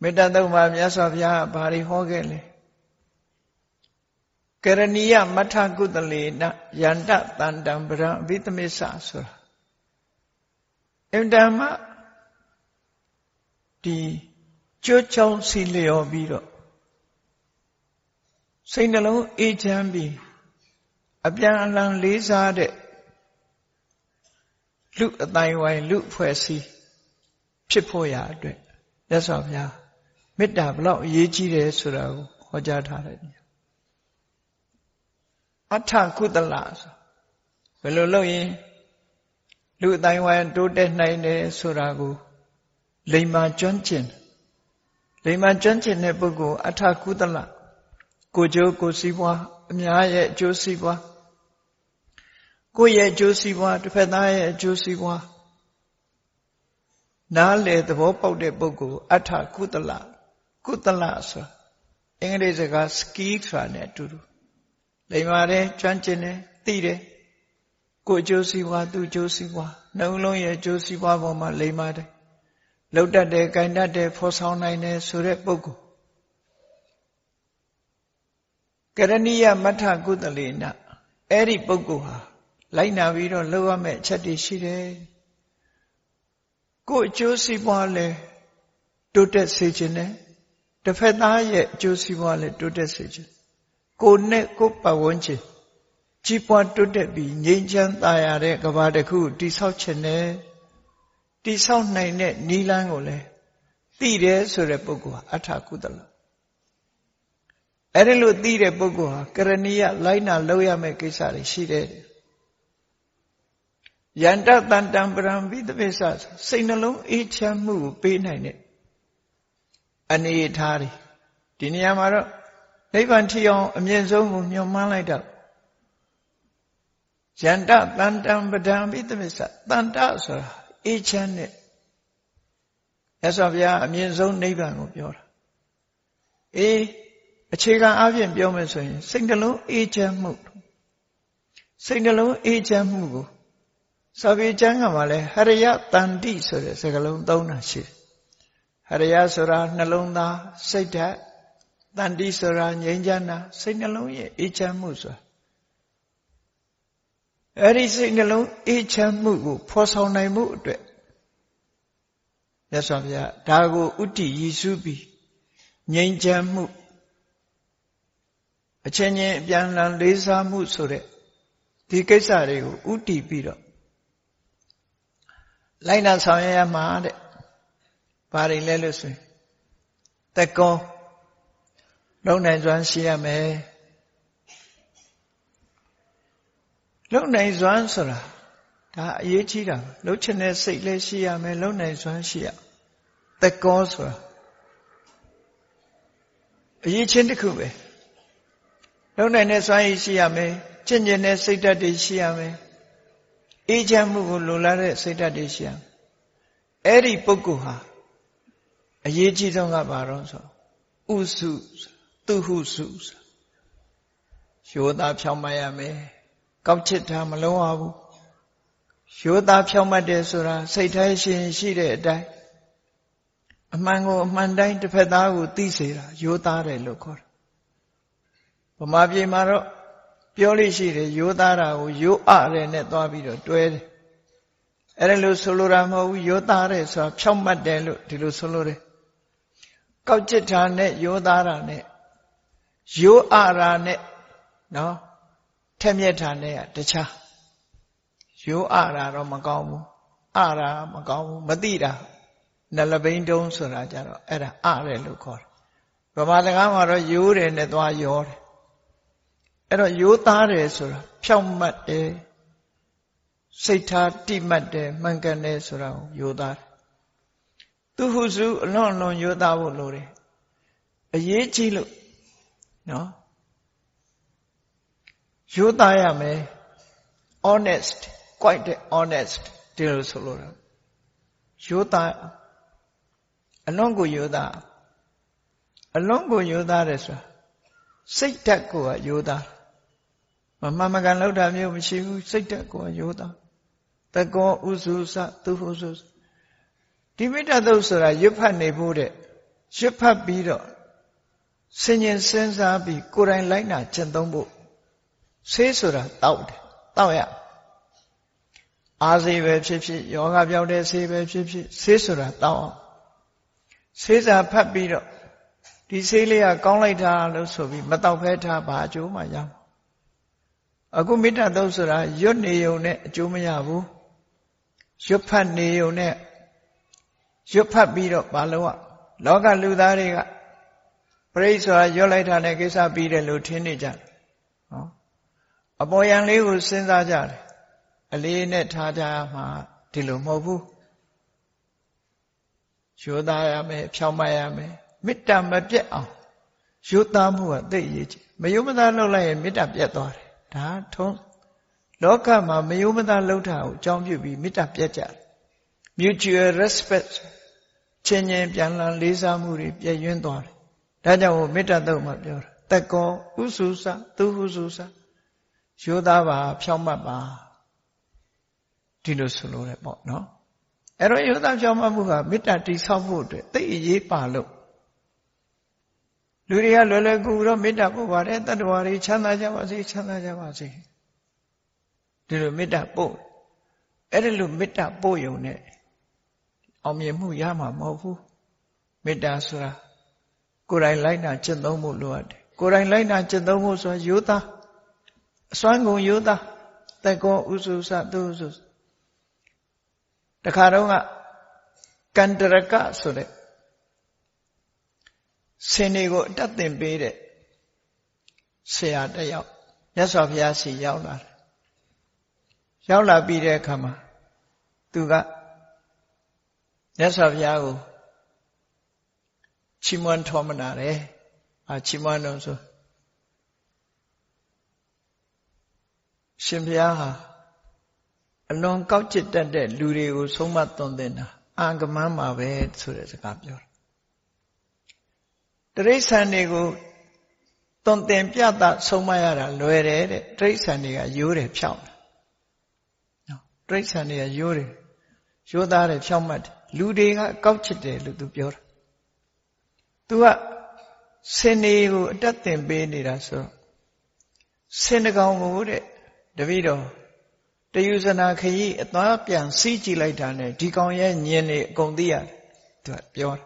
မေတ္တာသုံးပါးမြတ်စွာဘုရားဘာတွေဟောခဲ့လဲကရဏီယမထကုတလေနယန္တတန္တံပရံအဘိသမစ္ဆဆိုတာအင်တမဒီကြွချောင်းစီလျော်ပြီးတော့စိတ်နှလုံးအေးချမ်းပြီးအပြန်အလှန်လေးစားတဲ့လူအတိုင်းဝိုင်းလူဖွဲ့စည်းဖြစ်ဖို့ရအတွက်မြတ်စွာဘုရား မေတ္တာဘလောက်အရေးကြီးတယ်ဆိုတာကိုဟောကြားထားတယ်အထကုသလဆိုဘယ်လိုလုပ်ရင်လူအတိုင်းဝိုင်းတိုးတက်နိုင်တယ်ဆိုတာကိုလိမ္မာကျွမ်းကျင်လိမ္မာကျွမ်းကျင်တဲ့ပုဂ္ဂိုလ်အထကုသလကိုကျိုးကိုစည်းပွားအများရဲ့အကျိုးစည်းပွားကိုယ့်ရဲ့အကျိုးစီးပွားတစ်ဖက်သားရဲ့အကျိုးစီးပွားနားလေသဘောပေါက်တဲ့ပုဂ္ဂိုလ်အထကုသလ ကုသလဆိုအင်္ဂလိပ်စကား skill ဆိုတာနဲ့အတူတူလိမ္မာတယ်ကျွမ်းကျင်တယ်သိတယ်ကိုအကျိုးစီးပွားသူအကျိုးစီးပွားနှုံလုံးရဲ့အကျိုးစီးပွားပေါ်မှာလိမ္မာတယ်လှုပ်တတ်တယ်၊ကင်တတ်တယ်ဖော်ဆောင်နိုင်တယ်ဆိုတဲ့ပုဂ္ဂိုလ်ကရဏီယမထကုသလေနအဲ့ဒီပုဂ္ဂိုလ်ဟာလိုက်နာပြီးတော့လုပ်ရမယ့်အချက်တွေရှိတယ်ကိုယ်အကျိုးစီးပွားလဲတိုးတက်စေခြင်းနဲ့ တစ်ဖက်သားရဲ့အကျိုးစီးပွားလဲတိုးတက်စေခြင်းကိုနဲ့ကိုပတ်ဝန်းကျင်ကြီးပွားတိုးတက်ပြီးငြိမ်းချမ်းသာရတဲ့ကဘာတစ်ခုတိဆောက်ခြင်းနဲ့တိဆောက်နိုင်တဲ့နီလန်းကိုလည်းသိတယ်ဆိုတဲ့ပုဂ္ဂိုလ်ဟာအထာကုသလအဲ့ဒီလိုသိတဲ့ပုဂ္ဂိုလ်ဟာကရဏီယလိုက်နာလုပ်ရမယ့်ကိစ္စတွေရှိတယ်ယန္တတန်တံပရံပိသပိစစိတ်နှလုံးအေးချမ်းမှုကိုပေးနိုင်တဲ့ အနေထားတွေဒီနေရာမှာတော့နိဗ္ဗာန်ထီအောင်အမြင့်ဆုံးကိုမျှော်မှန်းလိုက်တော့ယန္တတန်တံပဒံပိသပိစတန်တဆိုတာအေးချမ်းတဲ့ရသော်ဗျာအမြင့်ဆုံးနိဗ္ဗာန်ကိုပြောတာအေးအခြေခံအပြင်ပြောမယ်ဆိုရင်စိတ်နှလုံးအေးချမ်းမှုစိတ်နှလုံးအေးချမ်းမှုကိုစာပေကျမ်းကမှလည်းဟရယတန်တိဆိုတဲ့စကားလုံးသုံးတာရှိတယ် ဟရယဆိုတာနှလုံးသားစိတ်ဓာတ်တန်တိဆိုတာငြိမ်းချမ်းတာစိတ်နှလုံးရဲ့အေးချမ်းမှုဆိုတာအဲ့ဒီစိတ်နှလုံးအေးချမ်းမှုကိုဖော်ဆောင်နိုင်မှုအတွက်မြတ်စွာဘုရားဒါကိုဥတည်ရည်စူးပြီးငြိမ်းချမ်းမှုအချင်းချင်းအပြန်အလှန်လေးစားမှုဆိုတဲ့ဒီကိစ္စတွေကိုဥတည်ပြီးတော့လိုက်နာဆောင်ရွက်ရမှာတဲ့ ဘာတွေလဲလို့ဆိုရင်တက်ကောလုံနိုင်စွမ်းရှိရမယ်လုံနိုင်စွမ်းဆိုတာဒါအရေးကြီးတာလှုပ်ချင်တဲ့စိတ်လည်းရှိရမယ်လုံနိုင်စွမ်းရှိရတက်ကောဆိုတာအရေးချင်းတစ်ခုပဲလုံနိုင်တဲ့စွမ်းရည်ရှိရမယ်ကျင့်ကျင်တဲ့စိတ်ဓာတ်တွေရှိရမယ်အေးချမ်းမှုကိုလိုလားတဲ့စိတ်ဓာတ်တွေရှိရအဲ့ဒီပုဂ္ဂိုလ်ဟာ အရေးကြီးဆုံးကဘာတော့ဆိုဥစုသူဟုစုရိုးသားဖြောင်းမရမယ်ကောက်ချစ်တာမလုံးဝဘူးရိုးသားဖြောင်းမတ်တယ်ဆိုတာစိတ်ထဲရှင်ရှိတဲ့အတိုင်းအမှန်ကိုအမှန်တိုင်းတစ်ဖက်သားကိုသိစေတာရိုးသားတယ်လို့ခေါ်တယ်ဗမာပြည်မှာတော့ပြောလို့ရှိတယ်ရိုးသားတာကိုရိုးအရဲနဲ့သွားပြီးတော့တွဲတယ်အဲ့ဒါလို့ဆိုလိုတာမဟုတ်ဘူးရိုးသားတယ်ဆိုတာဖြောက်မှတ်တယ်လို့ဒီလိုဆိုလိုတယ် ကောက်ကျစ်တာနဲ့ရိုးသားတာနဲ့ရိုးအရာနဲ့နော်ထက်မြက်တာနဲ့တခြားရိုးအရာတော့မကောင်းဘူးအရာမကောင်းဘူးမသိတာနလဘိန်းတုံးဆိုတာကြတော့အဲ့ဒါအရဲလို့ခေါ်တယ်ဗမာစကားမှာတော့ရိုးတယ်နဲ့သွားရောတယ်အဲ့တော့ရိုးသားတယ်ဆိုတာဖြောက်မှတ်တယ်စိတ်ထားတိမှတ်တယ်မှန်ကန်တယ်ဆိုတာကိုယိုသားတယ် သူဟုစုအလွန်အလွန်ယိုသားဖို့လိုတယ်အရေးကြီးလို့နော်ယိုသားရမယ် honest quite honest ဒီလိုဆိုလို့ယိုသားအလွန်ကိုယိုသားအလွန်ကိုယိုသားတယ်ဆိုတာစိတ်ဓာတ်ကိုယိုသားမမှန်မကန်လောက်တာမျိုးမရှိဘူးစိတ်ဓာတ်ကိုယိုသားတကောဥစုစသူဟုစု ဒီမိတ္တသုတ်ဆိုတာရွတ်ဖတ်နေဖို့တဲ့ရွတ်ဖတ်ပြီးတော့ဆင်ញင်စဉ်းစားပြီးကိုယ်တိုင်လိုက်နာကျင့်သုံးဖို့ဆေးဆိုတာတောက်တယ်တောက်ရအာစေပဲဖြစ်ဖြစ်ယောဂပြောက်တဲ့ဆေးပဲဖြစ်ဖြစ်ဆေးဆိုတာတောက်အောင်ဆေးစာဖတ်ပြီးတော့ဒီဆေးလေးကကောင်းလိုက်တာလို့ဆိုပြီးမတောက်ဖဲထားဘာအကျိုးမှရမှာအခုမေတ္တာသုံးဆိုတာရွတ်နေုံနဲ့အကျိုးမရဘူးရွတ်ဖတ်နေုံနဲ့ ရွတ်ဖတ်ပြီးတော့ဘာလို့อ่ะလောကလူသားတွေကပရိစ္ဆိုတာရွတ်လိုက်တာနဲ့ကိစ္စပြီးတယ်လို့ထင်နေကြတယ်ဟောအပေါ်ယံလေးကိုစဉ်းစားကြတယ်အလေးနဲ့ထားကြမှာဒီလိုမဟုတ်ဘူးရိုးသားရမယ်ဖြောင်းမရမယ်မေတ္တာမပြတ်အောင်ရိုးသားမှုကသိအရေးကြီးမယုံမသားလုပ်လိုက်ရင်မေတ္တာပြတ်သွားတယ်ဒါထုံးလောကမှာမယုံမသားလှုပ်တာကိုအကြောင်းပြုပြီးမေတ္တာပြတ်ကြတယ် mutual respect ချင်းချင်းပြန်လည်လေးစားမှုတွေပြည့်ရင်းသွားတယ်ဒါကြောင့်မေတ္တာတုတ်မှာပြောတာတက်ကောဥစုစသူဟုစုစရိုးသားပါဖြောင်းမှတ်ပါဒီလိုဆိုလို့ရပေါ့နော်အဲ့တော့ရိုးသားဖြောင်းမှတ်မှုကမေတ္တာတိဆောက်ဖို့အတွက်သိအရေးပါလို့လူတွေကလွယ်လွယ်ကူကူတော့မေတ္တာပို့ပါတယ်တတ္တဝါတွေချမ်းသာကြပါစေချမ်းသာကြပါစေဒီလိုမေတ္တာပို့အဲ့ဒီလိုမေတ္တာပို့ယုံနဲ့ အောင်မြင်မှုရမှာမဟုတ်ဘူးမေတ္တာဆိုတာကိုယ်တိုင်လိုက်နာကျင့်သုံးဖို့လိုအပ်တယ်ကိုယ်တိုင်လိုက်နာကျင့်သုံးဖို့ဆိုတာယောသားအစွမ်းကုန်ယောသားတက်ကောဥစုစသူဥစုတခါတော့ကကန္တရကဆိုတဲ့ဆင်တွေကိုအတတ်သင်ပေးတဲ့ဆရာတယောက်မြတ်စွာဘုရားစီရောက်လာတယ်ရောက်လာပြီးတဲ့အခါမှာသူက မြတ်စွာဘုရားကိုချီးမွမ်းထောမနာတယ်။အာချီးမွမ်းတော့ဆိုရှင်ဘုရားဟာအလွန်ကောက်ကျစ်တတ်တဲ့လူတွေကိုဆုံးမသွန်သင်တာအံကမန်းပါပဲဆိုတဲ့စကားပြောတာတိရစ္ဆာန်တွေကိုသွန်သင်ပြတာဆုံးမရတာလွယ်တယ်တဲ့တိရစ္ဆာန်တွေကရိုးတယ်ဖြောင်းတာနော်တိရစ္ဆာန်တွေကရိုးတယ်ရိုးသားတယ်ဖြောင်းမှတ်တယ် လူတွေကကောက်ချစ်တယ်လို့သူပြောတာသူကစင်နေကိုအတက်တင်ပေးနေတာဆိုတော့စင်တကောင်ကိုတဲ့တပည့်တော်တယုဇနာခရီးအသွားပြန်စီးကြည့်လိုက်တာနဲ့ဒီကောင်ရဲ့ညင်နေအကုန်သိရတယ်သူကပြောတာ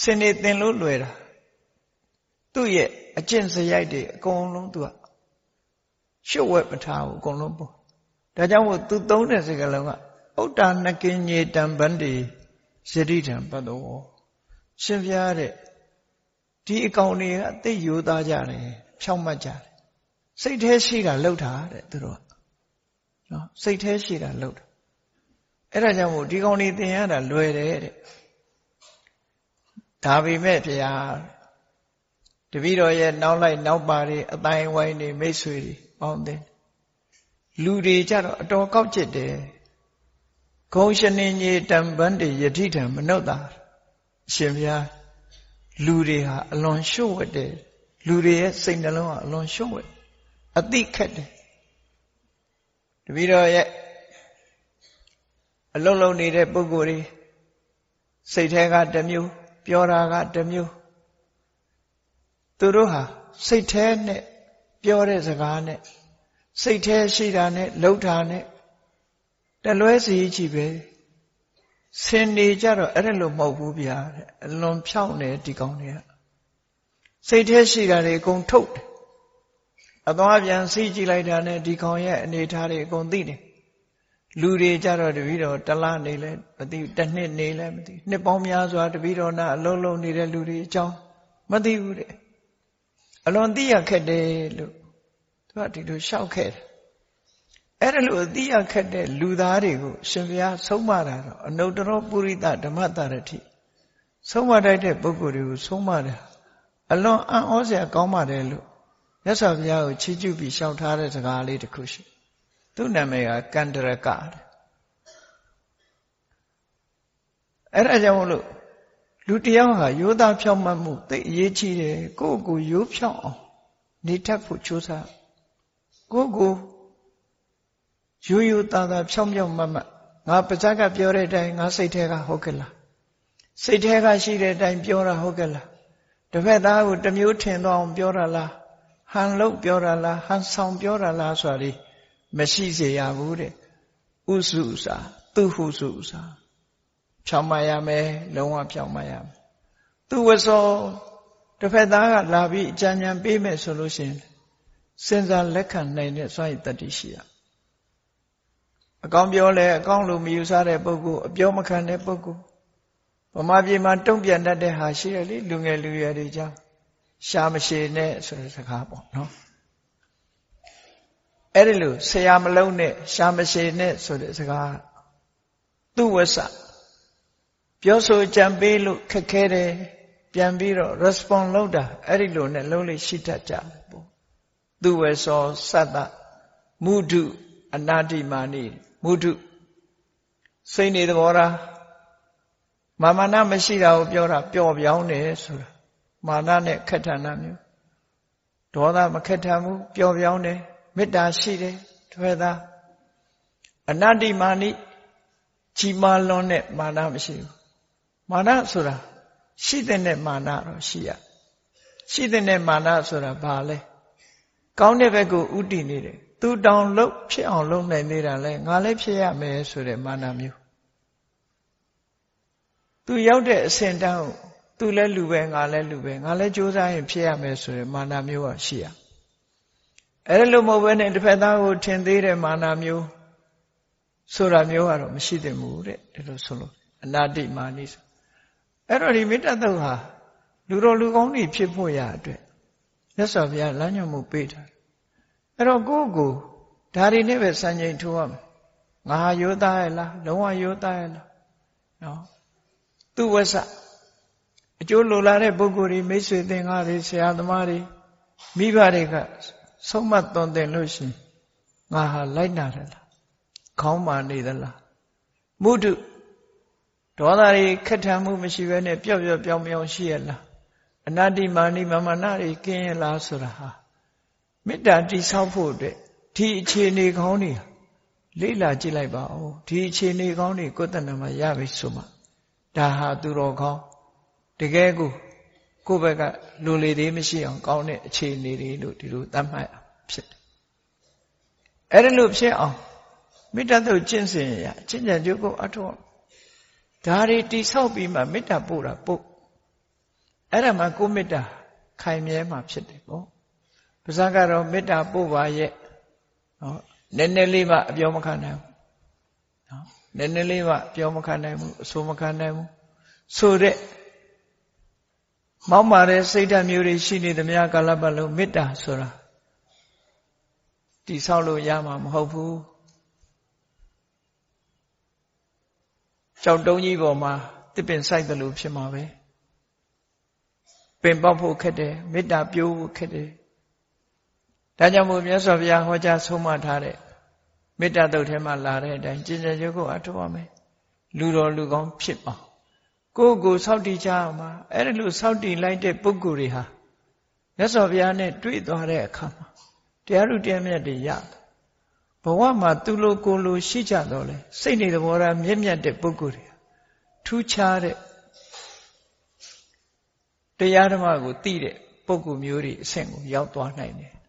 စင်နေတင်လို့လွယ်တာသူ့ရဲ့အကျင့်စရိုက်တွေအကုန်လုံးသူကရှုပ်ဝက်မထားဘူးအကုန်လုံးပေါ့ဒါကြောင့်မို့သူသုံးတဲ့စကားလုံးက ဥတ္တနကင်းညေတံဗန္တိယတိတံပတ္တောရှင်ပြားတဲ့ဒီအကောင်တွေကအသိယိုသားကြတယ်ဖြောင့်မတ်ကြတယ်စိတ်แท้ရှိတာလှုပ်တာတဲ့သူတို့ကနော်စိတ်แท้ရှိတာလှုပ်တာအဲ့ဒါကြောင့်မို့ဒီကောင်တွေသင်ရတာလွယ်တယ်တဲ့ဒါပေမဲ့ဗျာတပည့်တော်ရဲ့နောက်လိုက်နောက်ပါတွေအတိုင်းဝိုင်းတွေမိတ်ဆွေတွေပေါင်းတယ်လူတွေကြတော့အတော်ကောက်ကျစ်တယ် ဂုံရှင်နေညေတံပန်းတေယတိထံမနုဿတာအရှင်ဘုရားလူတွေဟာအလွန်ရှုပ်ဝတ်တယ်လူတွေရဲ့စိတ်နှလုံးကအလွန်ရှုပ်ဝတ်အတိခက်တယ်တပီတော့ရဲ့အလုံးလုံးနေတဲ့ပုဂ္ဂိုလ်တွေစိတ်ထဲကတစ်မျိုးပြောတာကတစ်မျိုးသူတို့ဟာစိတ်ထဲနဲ့ပြောတဲ့စကားနဲ့စိတ်ထဲရှိတာနဲ့လှုပ်တာနဲ့ တလွဲစီကြည့်ပဲဆင်နေကြတော့အဲ့ဒါလို့မဟုတ်ဘူးဗျာတဲ့အလွန်ဖြောင်းနေဒီကောင်းတွေကစိတ်ထဲရှိတာတွေအကုန်ထုတ်တယ်အသွားပြန်စီးကြည့်လိုက်တာနဲ့ဒီကောင်ရဲ့အနေထားတွေအကုန်သိတယ်လူတွေကြတော့တပီတော့တလားနေလဲမသိတစ်နှစ်နေလဲမသိနှစ်ပေါင်းများစွာတပီတော့နာအလုံးလုံးနေတဲ့လူတွေအကြောင်းမသိဘူးတဲ့အလွန်သိရခက်တယ်လို့သူကဒီလိုရှောက်ခဲ့တယ် အဲ့ဒါလို့အတိအခက်တဲ့လူသားတွေကိုရှင်ဘုရားဆုံးမတာတော့အနုတ္တရောပုရိသဓမ္မတရတိဆုံးမတတ်တဲ့ပုဂ္ဂိုလ်တွေကိုဆုံးမတယ်အလွန်အံ့ဩစရာကောင်းပါတယ်လို့မြတ်စွာဘုရားကိုချီးကျူးပြီးရှောက်ထားတဲ့စကားလေးတစ်ခုရှိသူ့နာမည်ကကန္တရကတဲ့အဲ့ဒါကြောင့်မလို့လူတယောက်ဟာရိုးသားဖြောင့်မတ်မှုသိအရေးကြီးတယ်ကိုယ့်ကိုယ်ရိုးဖြောင့်အောင်နေတတ်ဖို့ကြိုးစားကိုယ့်ကိုယ် ရိုးရိုးသားသားဖြောင်းဖြောင်းမတ်မတ်ငါပါဇက်ကပြောတဲ့အတိုင်းငါစိတ်ထဲကဟုတ်ကဲ့လားစိတ်ထဲကရှိတဲ့အတိုင်းပြောတာဟုတ်ကဲ့လားတစ်ဖက်သားကိုတမျိုးထင်သွားအောင်ပြောတာလားဟန်လို့ပြောတာလားဟန်ဆောင်ပြောတာလားဆိုတာလေမရှိစေရဘူးတဲ့ဥစုစာသူဟုစုစာဖြောင်းမရမယ်လုံးဝဖြောင်းမရမယ်သူဝစောတစ်ဖက်သားကလာပြီးအကြံဉာဏ်ပေးမယ်ဆိုလို့ရှိရင်စဉ်းစားလက်ခံနိုင်တဲ့စွမ်းရည်တတိရှိရ အကောင်းပြောလဲအကောင်းလို့မယူဆတဲ့ပုဂ္ဂိုလ်အပြောမခံတဲ့ပုဂ္ဂိုလ်ဗမာပြည်မှာတုံ့ပြန်တတ်တဲ့ဟာရှိရလေလူငယ်လူရွယ်တွေကြောင့်ရှားမရှိနဲ့ဆိုတဲ့စကားပေါ့နော်အဲ့ဒီလိုဆရာမလုံးနဲ့ရှားမရှိနဲ့ဆိုတဲ့စကားသူ့ဝဆပြောဆိုကြံပေးလို့ခက်ခဲတယ်ပြန်ပြီးတော့ respond လုပ်တာအဲ့ဒီလိုနဲ့လုံးလေးရှိတတ်ကြတယ်ပေါ့သူဝေသောသတ္တမုဒုအနာတိမာနိ မုဒုစိတ်နေသဘောထားမာမနာမရှိတာကိုပြောတာပျော့ပြောင်းတယ်ဆိုတာမာနနဲ့ခက်ထန်တာမျိုးဒေါသမခက်ထန်ဘူးပျော့ပြောင်းတယ်မေတ္တာရှိတယ်ထွေသားအနတ္တိမာနိကြီးမားလွန်းတဲ့မာနမရှိဘူးမာနဆိုတာရှိတဲ့မာနတော့ရှိရရှိတဲ့မာနဆိုတာဘာလဲကောင်းတဲ့ဘက်ကိုဥတည်နေတယ် သူတောင်လို့ဖြစ်အောင်လုပ်နိုင်နေတာလဲငါလည်းဖြစ်ရမယ်ဆိုတဲ့မာနမျိုးသူရောက်တဲ့အဆင့်တန်းကိုသူလည်းလူပဲငါလည်းလူပဲငါလည်းကြိုးစားရင်ဖြစ်ရမယ်ဆိုတဲ့မာနမျိုးကရှိရအဲ့လိုမဟုတ်ဘဲနဲ့တစ်ဖက်သားကိုထင်သေးတဲ့မာနမျိုးဆိုတာမျိုးကတော့မရှိသင့်ဘူးတဲ့ဒီလိုဆိုလို့အနာတိမာနိဆိုအဲ့တော့ဒီမေတ္တာတုတ်ဟာလူတော်လူကောင်းတွေဖြစ်ဖို့ရအတွက်မြတ်စွာဘုရားလမ်းညွှန်မှုပေးထား အဲ့တော့ကိုယ့်ကိုဒါတွေနဲ့ပဲစံချိန်ထိုးရမယ်ငါဟာယောသားရဲ့လားလုံးဝယောသားရဲ့လားနော်သူဝဆအကျိုးလိုလာတဲ့ပုဂ္ဂိုလ်တွေမိတ်ဆွေသင်္ကားတွေဆရာသမားတွေမိဘတွေကဆုံးမသွန်သင်လို့ရှိရင်ငါဟာလိုက်နာတယ်လားခေါင်းမာနေသလားမုဒုဒေါသတွေခက်ထန်မှုမရှိဘဲနဲ့ပျော့ပျော့ပြောင်းပြောင်းရှိရလားအနတ္တိမာနိမမနာတွေကင်းရလားဆိုတာဟာ မေတ္တာတိဆောက်ဖို့အတွက်ဒီအခြေအနေကောင်းတွေလေ့လာကြည့်လိုက်ပါဦးဒီအခြေအနေကောင်းတွေကိုယ်တဏ္ဍမှာရပြီဆိုမှဒါဟာသူတော်ကောင်းတကယ်ကိုကိုယ့်ဘက်ကလူလေသေးမရှိအောင်ကောင်းတဲ့အခြေအနေတွေလို့ဒီလိုသတ်မှတ်ဖြစ်တယ်အဲ့ဒါလို့ဖြစ်အောင်မေတ္တာတို့ကျင့်စဉ်ရကျင့်ကြံကြိုးကိုအထောက်ဒါတွေတိဆောက်ပြီးမှမေတ္တာပို့တာပို့အဲ့ဒါမှကိုမေတ္တာခိုင်မြဲမှဖြစ်တယ်ပေါ့ ပါဇာကတော့မေတ္တာပို့ပါရဲ့နော်နည်းနည်းလေးမှအပြောမခံနိုင်ဘူးနော်နည်းနည်းလေးမှပြောမခံနိုင်ဘူးအဆိုမခံနိုင်ဘူးဆိုတဲ့မောက်မာတဲ့စိတ်ဓာတ်မျိုးတွေရှိနေသမျှကာလပတ်လုံးမေတ္တာဆိုတာတိဆောက်လို့ရမှာမဟုတ်ဘူးကြောက်တုံးကြီးပေါ်မှာတစ်ပင်ဆိုင်တယ်လို့ဖြစ်မှာပဲပင်ပေါက်ဖို့ခက်တယ်မေတ္တာပြိုးဖို့ခက်တယ် ဒါကြောင့်မို့မြတ်စွာဘုရားဟောကြားဆုံးမထားတဲ့မေတ္တာတုတ်ထဲမှာလာတဲ့အတိုင်းကျင့်ကြံရုပ်ကိုအထောက်အမယ်လူတော်လူကောင်းဖြစ်အောင်ကိုယ့်ကိုစောင့်တည်ကြအောင်ပါအဲ့ဒါလို့စောင့်တည်လိုက်တဲ့ပုဂ္ဂိုလ်တွေဟာမြတ်စွာဘုရားနဲ့တွေ့သွားတဲ့အခါမှာတရားဥတရားမြတ်တွေရဘဝမှာသူလိုကိုလိုရှိကြတော့လေစိတ်နေသဘောထားမြင့်မြတ်တဲ့ပုဂ္ဂိုလ်တွေထူးခြားတဲ့တရားဓမ္မကိုသိတဲ့ပုဂ္ဂိုလ်မျိုးတွေအဆင့်ကိုရောက်သွားနိုင်တယ်။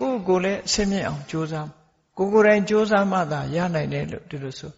ကိုယ့်ကိုယ်လည်းအဆင့်မြင့်အောင်ကြိုးစားကိုကိုယ်တိုင်ကြိုးစားမှသာရနိုင်တယ်လို့ဒီလိုဆို